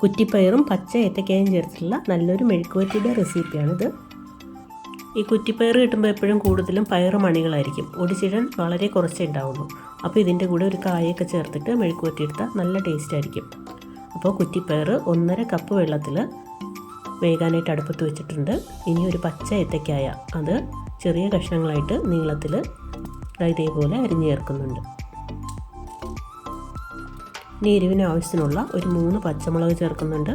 കുറ്റിപ്പയറും പച്ച ഏത്തക്കായും ചേർത്തിട്ടുള്ള നല്ലൊരു മെഴുക്കുവറ്റിയുടെ റെസിപ്പിയാണിത്. ഈ കുറ്റിപ്പയർ കിട്ടുമ്പോൾ എപ്പോഴും കൂടുതലും പയർ മണികളായിരിക്കും. ഒടിച്ചിടാൻ വളരെ കുറച്ചേ ഉണ്ടാവുള്ളൂ. അപ്പോൾ ഇതിന്റെ കൂടെ ഒരു കായൊക്കെ ചേർത്തിട്ട് മെഴുക്കുവറ്റി എടുത്താൽ നല്ല ടേസ്റ്റ് ആയിരിക്കും. അപ്പോൾ കുറ്റിപ്പയർ ഒന്നര കപ്പ് വെള്ളത്തിൽ വേകാനായിട്ട് അടുപ്പത്ത് വെച്ചിട്ടുണ്ട്. ഇനി ഒരു പച്ച ഏത്തക്കായ അത് ചെറിയ കഷ്ണങ്ങളായിട്ട് നീളത്തിൽ ഇതേപോലെ അരിഞ്ഞു ചേർക്കുന്നുണ്ട്. ഇനി എരിവിന് ആവശ്യത്തിനുള്ള ഒരു മൂന്ന് പച്ചമുളക് ചേർക്കുന്നുണ്ട്.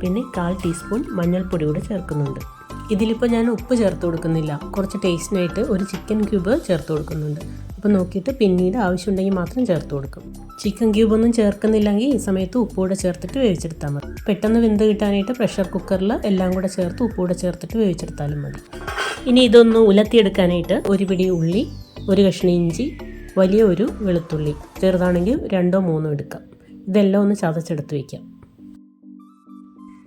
പിന്നെ കാൽ ടീസ്പൂൺ മഞ്ഞൾപ്പൊടി കൂടെ ചേർക്കുന്നുണ്ട്. ഇതിലിപ്പോൾ ഞാൻ ഉപ്പ് ചേർത്ത് കൊടുക്കുന്നില്ല. കുറച്ച് ടേസ്റ്റിനായിട്ട് ഒരു ചിക്കൻ ക്യൂബ് ചേർത്ത് കൊടുക്കുന്നുണ്ട്. അപ്പോൾ നോക്കിയിട്ട് പിന്നീട് ആവശ്യമുണ്ടെങ്കിൽ മാത്രം ചേർത്ത് കൊടുക്കും. ചിക്കൻ ക്യൂബ് ഒന്നും ചേർക്കുന്നില്ലെങ്കിൽ ഈ സമയത്ത് ഉപ്പ് കൂടെ ചേർത്തിട്ട് വേവിച്ചെടുത്താൽ മതി. പെട്ടെന്ന് വെന്ത് കിട്ടാനായിട്ട് പ്രഷർ കുക്കറിൽ എല്ലാം കൂടെ ചേർത്ത് ഉപ്പ് കൂടെ ചേർത്തിട്ട് വേവിച്ചെടുത്താലും മതി. ഇനി ഇതൊന്ന് ഉലത്തിയെടുക്കാനായിട്ട് ഒരു പിടി ഉള്ളി ഒരു കഷ്ണി ഇഞ്ചി വലിയ ഒരു വെളുത്തുള്ളി. ചെറുതാണെങ്കിൽ രണ്ടോ മൂന്നോ എടുക്കാം. ഇതെല്ലാം ഒന്ന് ചതച്ചെടുത്ത് വയ്ക്കാം.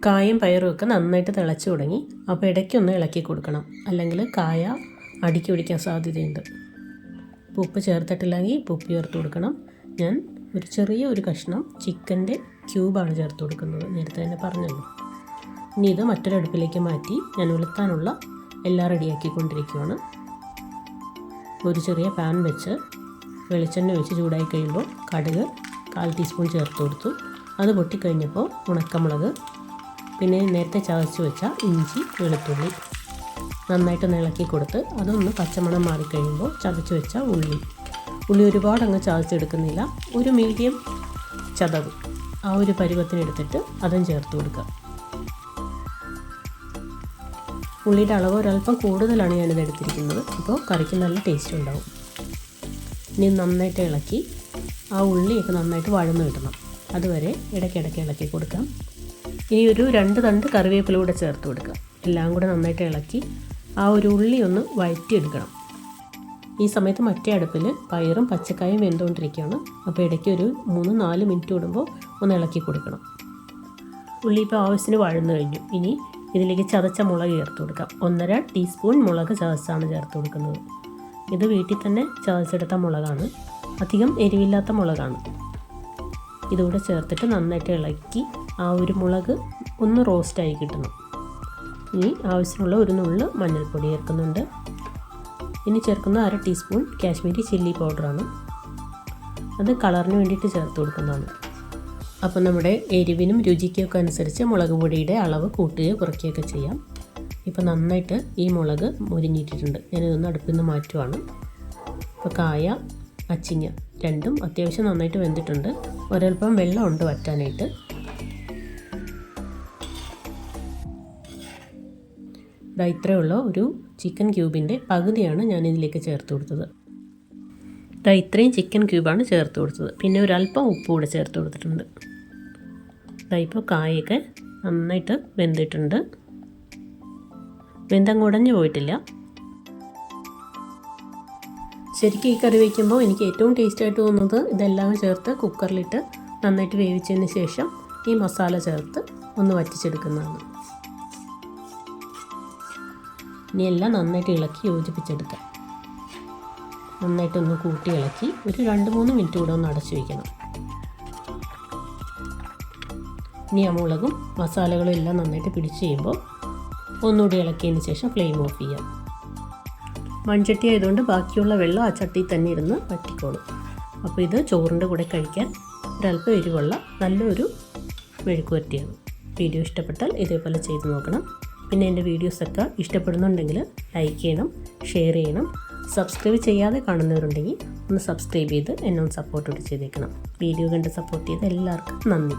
കായും പയറും ഒക്കെ നന്നായിട്ട് തിളച്ച് തുടങ്ങി. അപ്പോൾ ഇടയ്ക്കൊന്ന് ഇളക്കി കൊടുക്കണം. അല്ലെങ്കിൽ കായ അടുക്കി പിടിക്കാൻ സാധ്യതയുണ്ട്. ഉപ്പ് ചേർത്തിട്ടില്ലെങ്കിൽ ഉപ്പ് ചേർത്ത് കൊടുക്കണം. ഞാൻ ഒരു ചെറിയ ഒരു കഷ്ണം ചിക്കന്റെ ക്യൂബാണ് ചേർത്ത് കൊടുക്കുന്നത്. നേരത്തെ തന്നെ പറഞ്ഞല്ലോ. ഇനി ഇത് മറ്റൊരു അടുപ്പിലേക്ക് മാറ്റി ഞാൻ ഉളുത്താനുള്ള എല്ലാം റെഡിയാക്കിക്കൊണ്ടിരിക്കുകയാണ് ഒരു ചെറിയ പാൻ വെച്ച് വെളിച്ചെണ്ണ ഒഴിച്ച് ചൂടായി കഴിയുമ്പോൾ കടുക് കാൽ ടീസ്പൂൺ ചേർത്ത് കൊടുത്തു. അത് പൊട്ടിക്കഴിഞ്ഞപ്പോൾ ഉണക്കമുളക് പിന്നെ നേരത്തെ ചതച്ച് വെച്ച ഇഞ്ചി വെളുത്തുള്ളി നന്നായിട്ട് ഇളക്കി കൊടുത്ത് അതൊന്ന് പച്ചമണം മാറിക്കഴിയുമ്പോൾ ചതച്ച് വെച്ച ഉള്ളി. ഉള്ളി ഒരുപാട് അങ്ങ് ചതച്ചെടുക്കുന്നില്ല ഒരു മീഡിയം ചതവ്. ആ ഒരു പരുവത്തിനെടുത്തിട്ട് അതും ചേർത്ത് കൊടുക്കുക. ഉള്ളിയുടെ അളവ് ഒരല്പം കൂടുതലാണ് ഞാനിത് എടുത്തിരിക്കുന്നത് അപ്പോൾ കറിക്ക് നല്ല ടേസ്റ്റ് ഉണ്ടാവും. ഇനി നന്നായിട്ട് ഇളക്കി ആ ഉള്ളിയൊക്കെ നന്നായിട്ട് വഴന്ന് കിട്ടണം. അതുവരെ ഇടയ്ക്കിടയ്ക്ക് ഇളക്കി കൊടുക്കാം. ഇനി ഒരു രണ്ട് തണ്ട് കറിവേപ്പില കൂടെ ചേർത്ത് കൊടുക്കാം. എല്ലാം കൂടെ നന്നായിട്ട് ഇളക്കി ആ ഒരു ഉള്ളി ഒന്ന് വഴറ്റിയെടുക്കണം. ഈ സമയത്ത് മറ്റേ അടുപ്പിൽ പയറും പച്ചക്കായും വെന്തുകൊണ്ടിരിക്കുകയാണ്. അപ്പോൾ ഇടയ്ക്ക് ഒരു മൂന്ന് നാല് മിനിറ്റ് കൂടുമ്പോൾ ഒന്ന് ഇളക്കി കൊടുക്കണം. ഉള്ളി ഇപ്പോൾ ആവശ്യത്തിന് വഴന്നു കഴിഞ്ഞു. ഇനി ഇതിലേക്ക് ചതച്ച മുളക് ചേർത്ത് കൊടുക്കാം. ഒന്നര ടീസ്പൂൺ മുളക് ചതച്ചാണ് ചേർത്ത് കൊടുക്കുന്നത്. ഇത് വീട്ടിൽ തന്നെ ചതച്ചെടുത്ത മുളകാണ്. അധികം എരിവില്ലാത്ത മുളകാണ്. ഇതുകൂടെ ചേർത്തിട്ട് നന്നായിട്ട് ഇളക്കി ആ ഒരു മുളക് ഒന്ന് റോസ്റ്റായി കിട്ടണം. ഇനി ആവശ്യമുള്ള ഒരു നുള്ള് മഞ്ഞൾപ്പൊടി ചേർക്കുന്നുണ്ട്. ഇനി ചേർക്കുന്ന അര ടീസ്പൂൺ കാശ്മീരി ചില്ലി പൗഡറാണ്. അത് കളറിന് വേണ്ടിയിട്ട് ചേർത്ത് കൊടുക്കുന്നതാണ്. അപ്പോൾ നമ്മുടെ എരിവിനും രുചിക്കൊക്കെ അനുസരിച്ച് മുളക് പൊടിയുടെ അളവ് കൂട്ടുകയോ കുറയ്ക്കുകയൊക്കെ ചെയ്യാം. ഇപ്പോൾ നന്നായിട്ട് ഈ മുളക് മുരിഞ്ഞിട്ടിട്ടുണ്ട്. ഞാനിതൊന്ന് അടുപ്പിൽ നിന്ന് മാറ്റുവാണ്. ഇപ്പോൾ കായ അച്ചിങ്ങ. രണ്ടും അത്യാവശ്യം നന്നായിട്ട് വെന്തിട്ടുണ്ട്. ഒരൽപ്പം വെള്ളമുണ്ട് വറ്റാനായിട്ട്. ഇതാ ഇത്രയുള്ള ഒരു ചിക്കൻ ക്യൂബിന്റെ പകുതിയാണ് ഞാൻ ഇതിലേക്ക് ചേർത്ത് കൊടുത്തത്. ഇതാ ഇത്രയും ചിക്കൻ ക്യൂബാണ് ചേർത്ത് കൊടുത്തത്. പിന്നെ ഒരല്പം ഉപ്പ് കൂടെ ചേർത്ത് കൊടുത്തിട്ടുണ്ട്. ഇതാ ഇപ്പോൾ കായൊക്കെ നന്നായിട്ട് വെന്തിട്ടുണ്ട്. വെന്തങ്ങ് ഉടഞ്ഞു പോയിട്ടില്ല. ശരിക്കും ഈ കറി വയ്ക്കുമ്പോൾ എനിക്ക് ഏറ്റവും ടേസ്റ്റ് ആയിട്ട് തോന്നുന്നത് ഇതെല്ലാം ചേർത്ത് കുക്കറിലിട്ട് നന്നായിട്ട് വേവിച്ചതിന് ശേഷം ഈ മസാല ചേർത്ത് ഒന്ന് വറ്റിച്ചെടുക്കുന്നതാണ്. ഇനി എല്ലാം നന്നായിട്ട് ഇളക്കി യോജിപ്പിച്ചെടുക്കാം. നന്നായിട്ടൊന്ന് കൂട്ടി ഇളക്കി ഒരു രണ്ട് മൂന്ന് മിനിറ്റ് കൂടെ ഒന്ന് അടച്ചു വയ്ക്കണം ഇനി ആ മുളകും മസാലകളും എല്ലാം നന്നായിട്ട് പിടിച്ച് കഴിയുമ്പോൾ ഒന്നുകൂടി ഇളക്കിയതിന് ശേഷം ഫ്ലെയിം ഓഫ് ചെയ്യാം. മൺചട്ടി ആയതുകൊണ്ട് ബാക്കിയുള്ള വെള്ളം ആ ചട്ടിയിൽ തന്നെ ഇരുന്ന് വറ്റിക്കോളും. അപ്പോൾ ഇത് ചോറിന്റെ കൂടെ കഴിക്കാൻ ഒരല്പം എരിവുള്ള നല്ലൊരു മെഴുക്കുവരട്ടിയാണ് വീഡിയോ ഇഷ്ടപ്പെട്ടാൽ ഇതേപോലെ ചെയ്ത് നോക്കണം. പിന്നെ എന്റെ വീഡിയോസൊക്കെ ഇഷ്ടപ്പെടുന്നുണ്ടെങ്കിൽ ലൈക്ക് ചെയ്യണം ഷെയർ ചെയ്യണം. സബ്സ്ക്രൈബ് ചെയ്യാതെ കാണുന്നവരുണ്ടെങ്കിൽ ഒന്ന് സബ്സ്ക്രൈബ് ചെയ്ത് എന്നെ ഒന്ന് സപ്പോർട്ട് ചെയ്തേക്കണം. വീഡിയോ കണ്ട് സപ്പോർട്ട് ചെയ്ത എല്ലാവർക്കും നന്ദി.